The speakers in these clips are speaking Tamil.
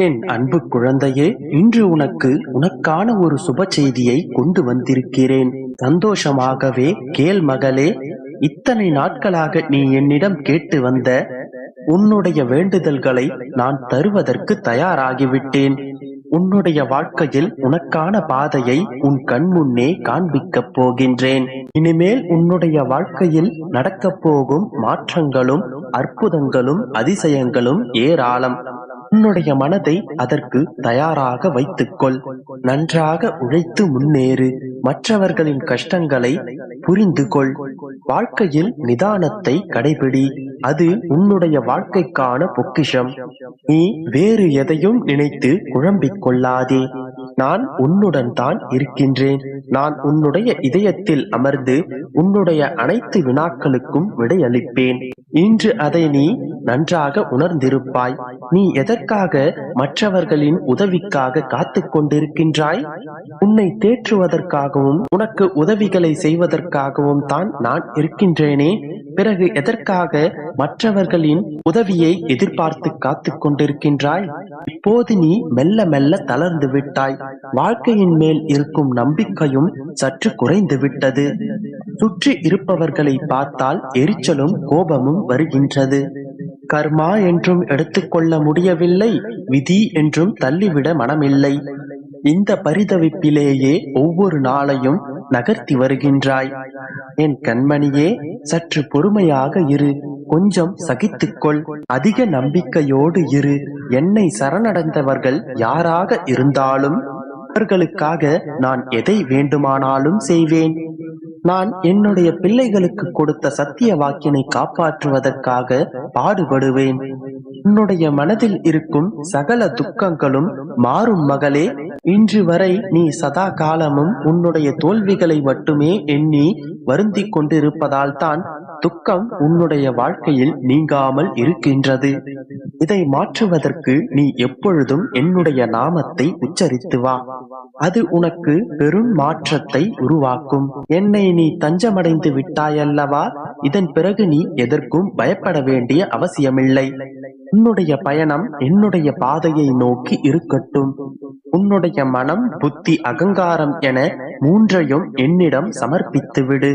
என் அன்பு குழந்தையே இன்று உனக்கு உனக்கான ஒரு சுப செய்தியை கொண்டு வந்திருக்கிறேன். சந்தோஷமாகவே கேள் மகளே இத்தனை நாட்களாக நீ என்னிடம் கேட்டு வந்த உன்னுடைய வேண்டுதல்களை நான் தருவதற்கு தயாராகிவிட்டேன். உன்னுடைய வாழ்க்கையில் உனக்கான பாதையை உன் கண்முன்னே காண்பிக்கப் போகின்றேன். இனிமேல் உன்னுடைய வாழ்க்கையில் நடக்கப் போகும் மாற்றங்களும் அற்புதங்களும் அதிசயங்களும் ஏராளம். உன்னுடைய மனதை அதற்கு தயாராக வைத்துக்கொள். நன்றாக உழைத்து முன்னேறு. மற்றவர்களின் கஷ்டங்களை புரிந்து கொள் வாழ்க்கையில் நிதானத்தை கடைபிடி. அது உன்னுடைய வாழ்க்கைக்கான பொக்கிஷம். நீ வேறு எதையும் நினைத்து குழம்பிக் கொள்ளாதே. நான் உன்னுடன் தான் இருக்கின்றேன். நான் உன்னுடைய இதயத்தில் அமர்ந்து உன்னுடைய அனைத்து வினாக்களுக்கும் விடையளிப்பேன். இன்று அதை நீ நன்றாக உணர்ந்திருப்பாய். நீ எதற்காக மற்றவர்களின் உதவிக்காக காத்து கொண்டிருக்கின்றாய்? உன்னை தேற்றுவதற்காகவும் உனக்கு உதவிகளை செய்வதற்காகவும் தான் நான் இருக்கின்றேனே. பிறகு எதற்காக மற்றவர்களின் உதவியை எதிர்பார்த்து காத்து கொண்டிருக்கின்றாய் இப்போது நீ மெல்ல மெல்ல தளர்ந்து விட்டாய். வாழ்க்கையின் மேல் இருக்கும் நம்பிக்கையும் சற்று குறைந்து விட்டது. சுற்றி இருப்பவர்களை பார்த்தால் எரிச்சலும் கோபமும் வருகின்றது. கர்மா என்றும் எடுத்துக்கொள்ள முடியவில்லை விதி என்றும் தள்ளிவிட மனமில்லை. இந்த பரிதவிப்பிலேயே ஒவ்வொரு நாளையும் நகர்த்தி வருகின்றாய். என் கண்மணியே சற்று பொறுமையாக இரு. கொஞ்சம் சகித்துக்கொள். அதிக நம்பிக்கையோடு இரு. என்னை சரணடைந்தவர்கள் யாராக இருந்தாலும் அவர்களுக்காக நான் எதை வேண்டுமானாலும் செய்வேன். நான் என்னுடைய பிள்ளைகளுக்கு கொடுத்த சத்திய வாக்கினை காப்பாற்றுவதற்காக பாடுபடுவேன். உன்னுடைய மனதில் இருக்கும் சகல துக்கங்களும் மாறும் மகளே. இன்று வரை நீ சதா காலமும் உன்னுடைய தோல்விகளை மட்டுமே எண்ணி வருந்திக் கொண்டிருப்பதால் தான் துக்கம் உன்னுடைய வாழ்க்கையில் நீங்காமல் இருக்கின்றது. இதை மாற்றுவதற்கு நீ எப்பொழுதும் என்னுடைய நாமத்தை உச்சரித்து வா. அது உனக்கு பெரும் மாற்றத்தை உருவாக்கும். என்னை நீ தஞ்சமடைந்து விட்டாயல்லவா? இதன் பிறகு நீ எதற்கும் பயப்பட வேண்டிய அவசியமில்லை. உன்னுடைய பயணம் என்னுடைய பாதையை நோக்கி இருக்கட்டும். உன்னுடைய மனம் புத்தி அகங்காரம் என மூன்றையும் என்னிடம் சமர்ப்பித்து விடு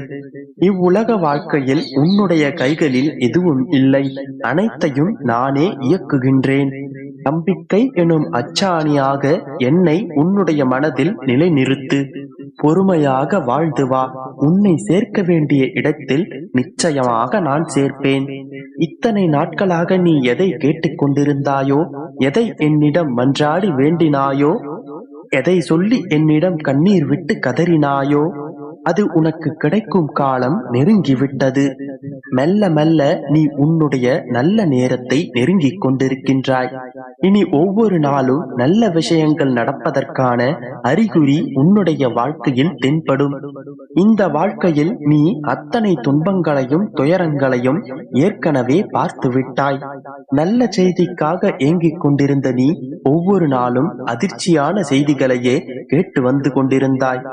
இவ்வுலக வாழ்க்கையில் உன்னுடைய கைகளில் எதுவும் இல்லை. அனைத்தையும் நானே இயக்குகின்றேன். நம்பிக்கை எனும் அச்சாணியாக என்னை உன்னுடைய மனதில் நிலைநிறுத்து. பொறுமையாக வாழ்ந்து வா. உன்னை சேர்க்க வேண்டிய இடத்தில் நிச்சயமாக நான் சேர்ப்பேன். இத்தனை நாட்களாக நீ எதை கேட்டுக்கொண்டிருந்தாயோ எதை என்னிடம் மன்றாடி வேண்டினாயோ? எதை சொல்லி என்னிடம் கண்ணீர் விட்டு கதறினாயோ? அது உனக்கு கிடைக்கும் காலம் நெருங்கிவிட்டது. மெல்ல மெல்ல நீ உன்னுடைய நல்ல நேரத்தை நெருங்கிக் கொண்டிருக்கின்றாய். இனி ஒவ்வொரு நாளும் நல்ல விஷயங்கள் நடப்பதற்கான அறிகுறி உன்னுடைய வாழ்க்கையில் தென்படும். இந்த வாழ்க்கையில் நீ அத்தனை துன்பங்களையும் துயரங்களையும் ஏற்கனவே பார்த்து விட்டாய். நல்ல செய்திக்காக ஏங்கிக் கொண்டிருந்த நீ ஒவ்வொரு நாளும் அதிர்ச்சியான செய்திகளையே கேட்டு வந்து கொண்டிருந்தாய்.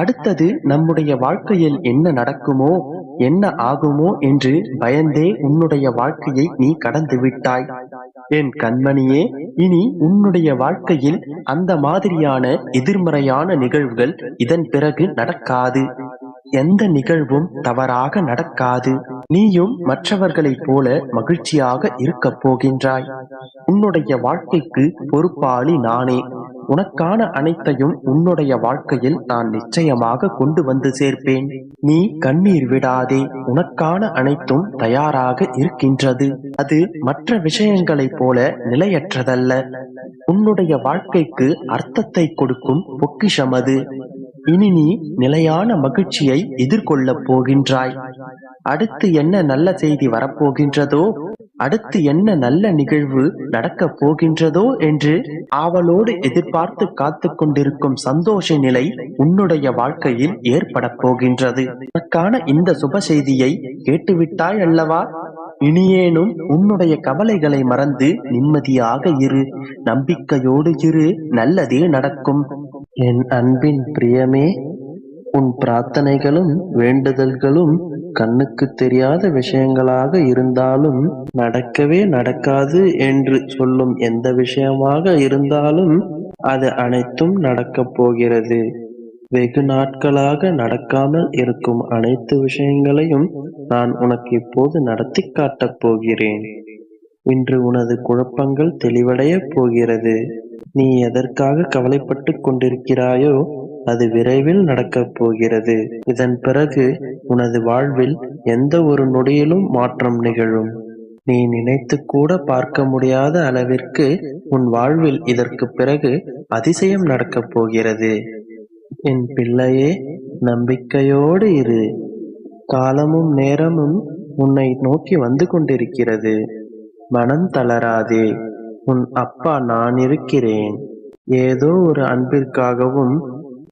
அடுத்தது நம்முடைய வாழ்க்கையில் என்ன நடக்குமோ என்ன ஆகுமோ என்று பயந்தே உன்னுடைய வாழ்க்கையை நீ கடந்து விட்டாய். என் கண்மணியே இனி உன்னுடைய வாழ்க்கையில் அந்த மாதிரியான எதிர்மறையான நிகழ்வுகள் இதன் பிறகு நடக்காது. எந்த நிகழ்வும் தவறாக நடக்காது. நீயும் மற்றவர்களைப் போல மகிழ்ச்சியாக இருக்கப் போகின்றாய். உன்னுடைய வாழ்க்கைக்கு பொறுப்பாளி நானே. உனக்கான அனைத்தையும் உன்னுடைய வாழ்க்கையில் நான் நிச்சயமாக கொண்டு வந்து சேர்ப்பேன். நீ கண்ணீர் விடாதே. உனக்கான அனைத்தும் தயாராக இருக்கின்றது. அது மற்ற விஷயங்களைப் போல நிலையற்றதல்ல. உன்னுடைய வாழ்க்கைக்கு அர்த்தத்தை கொடுக்கும் பொக்கிஷம் அது. இனி நீ நிலையான மகிழ்ச்சியை எதிர்கொள்ளப் போகின்றாய். அடுத்து என்ன நல்ல செய்தி வரப்போகின்றதோ அடுத்து என்ன நல்ல நிகழ்வு நடக்கப் போகின்றதோ என்று ஆவலோடு எதிர்பார்த்து காத்து கொண்டிருக்கும் சந்தோஷ நிலை உன்னுடைய வாழ்க்கையில் ஏற்பட போகின்றது. அதற்கான இந்த சுப செய்தியை கேட்டுவிட்டாய் அல்லவா? இனியேனும் உன்னுடைய கவலைகளை மறந்து நிம்மதியாக இரு. நம்பிக்கையோடு இரு. நல்லதே நடக்கும். என் அன்பின் பிரியமே உன் பிரார்த்தனைகளும் வேண்டுதல்களும் கண்ணுக்கு தெரியாத விஷயங்களாக இருந்தாலும் நடக்கவே நடக்காது என்று சொல்லும் எந்த விஷயமாக இருந்தாலும் அது அனைத்தும் நடக்கப் போகிறது. வெகு நாட்களாக நடக்காமல் இருக்கும் அனைத்து விஷயங்களையும் நான் உனக்கு இப்போது நடத்தி காட்டப் போகிறேன். இன்று உனது குழப்பங்கள் தெளிவடையப் போகிறது. நீ எதற்காக கவலைப்பட்டுக் கொண்டிருக்கிறாயோ அது விரைவில் நடக்கப் போகிறது. இதன் பிறகு உனது வாழ்வில் எந்த ஒரு நொடியிலும் மாற்றம் நிகழும். நீ நினைத்து கூட பார்க்க முடியாத அளவிற்கு உன் வாழ்வில் இதற்கு பிறகு அதிசயம் நடக்கப் போகிறது. என் பிள்ளையே நம்பிக்கையோடு இரு. காலமும் நேரமும் உன்னை நோக்கி வந்து கொண்டிருக்கிறது. மனம் தளராதே. உன் அப்பா நான் இருக்கிறேன். ஏதோ ஒரு அன்பிற்காகவும்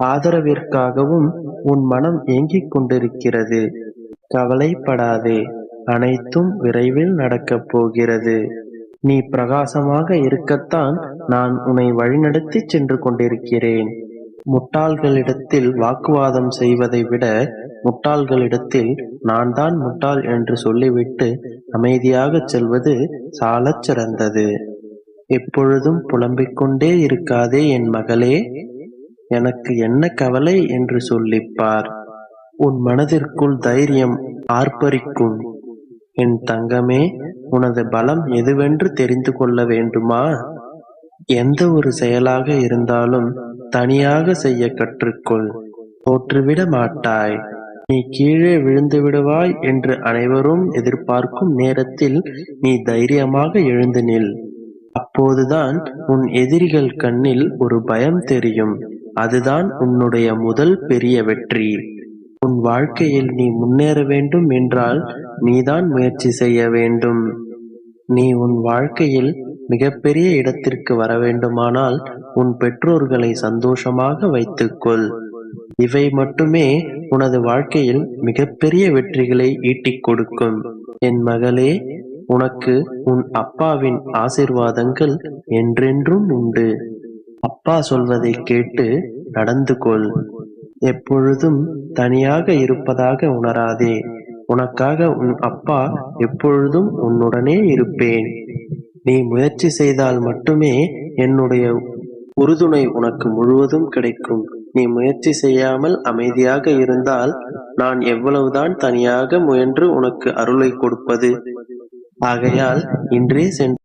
ஆதரவிற்காகவும் உன் மனம் ஏங்கிக் கொண்டிருக்கிறது. கவலைப்படாதே அனைத்தும் விரைவில் நடக்கப் போகிறது. நீ பிரகாசமாக இருக்கத்தான் நான் உன்னை வழிநடத்தி சென்று கொண்டிருக்கிறேன். முட்டாள்களிடத்தில் வாக்குவாதம் செய்வதை விட முட்டாள்களிடத்தில் நான் தான் முட்டாள் என்று சொல்லிவிட்டு அமைதியாகச் செல்வது சாலச் சிறந்தது. எப்பொழுதும் புலம்பிக் கொண்டே இருக்காதே என் மகளே எனக்கு என்ன கவலை என்று சொல்லிப்பார். உன் மனதிற்குள் தைரியம் ஆர்ப்பரிக்கும். என் தங்கமே உனது பலம் எதுவென்று தெரிந்து கொள்ள வேண்டுமா? எந்த ஒரு செயலாக இருந்தாலும் தனியாக செய்ய கற்றுக்கொள். தோற்றுவிட மாட்டாய். நீ கீழே விழுந்து விடுவாய் என்று அனைவரும் எதிர்பார்க்கும் நேரத்தில் நீ தைரியமாக எழுந்து நில். அப்போதுதான் உன் எதிரிகள் கண்ணில் ஒரு பயம் தெரியும். அதுதான் உன்னுடைய முதல் பெரிய வெற்றி. உன் வாழ்க்கையில் நீ முன்னேற வேண்டும் என்றால் நீதான் முயற்சி செய்ய வேண்டும். நீ உன் வாழ்க்கையில் மிகப்பெரிய இடத்திற்கு வர வேண்டுமானால் உன் பெற்றோர்களை சந்தோஷமாக வைத்துக்கொள். இவை மட்டுமே உனது வாழ்க்கையில் மிகப்பெரிய வெற்றிகளை ஈட்டிக் கொடுக்கும். என் மகளே உனக்கு உன் அப்பாவின் ஆசிர்வாதங்கள் என்றென்றும் உண்டு. அப்பா சொல்வதை கேட்டு நடந்து கொள் எப்பொழுதும் தனியாக இருப்பதாக உணராதே. உனக்காக உன் அப்பா எப்பொழுதும் உன்னுடனே இருப்பேன். நீ முயற்சி செய்தால் மட்டுமே என்னுடைய உறுதுணை உனக்கு முழுவதும் கிடைக்கும். நீ முயற்சி செய்யாமல் அமைதியாக இருந்தால் நான் எவ்வளவுதான் தனியாக முயன்று உனக்கு அருளை கொடுப்பது ஆகையால் இன்றே சென்று